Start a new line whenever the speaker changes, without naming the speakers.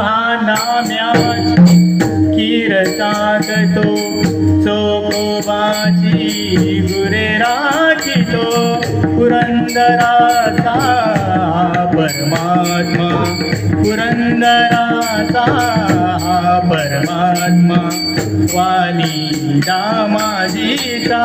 नाम्यात कीरतात तो चोकोबाची गुरे राखितो पुरंदराचा परमात्मा पुरंदराचा परमात्मा वाली दामाजीचा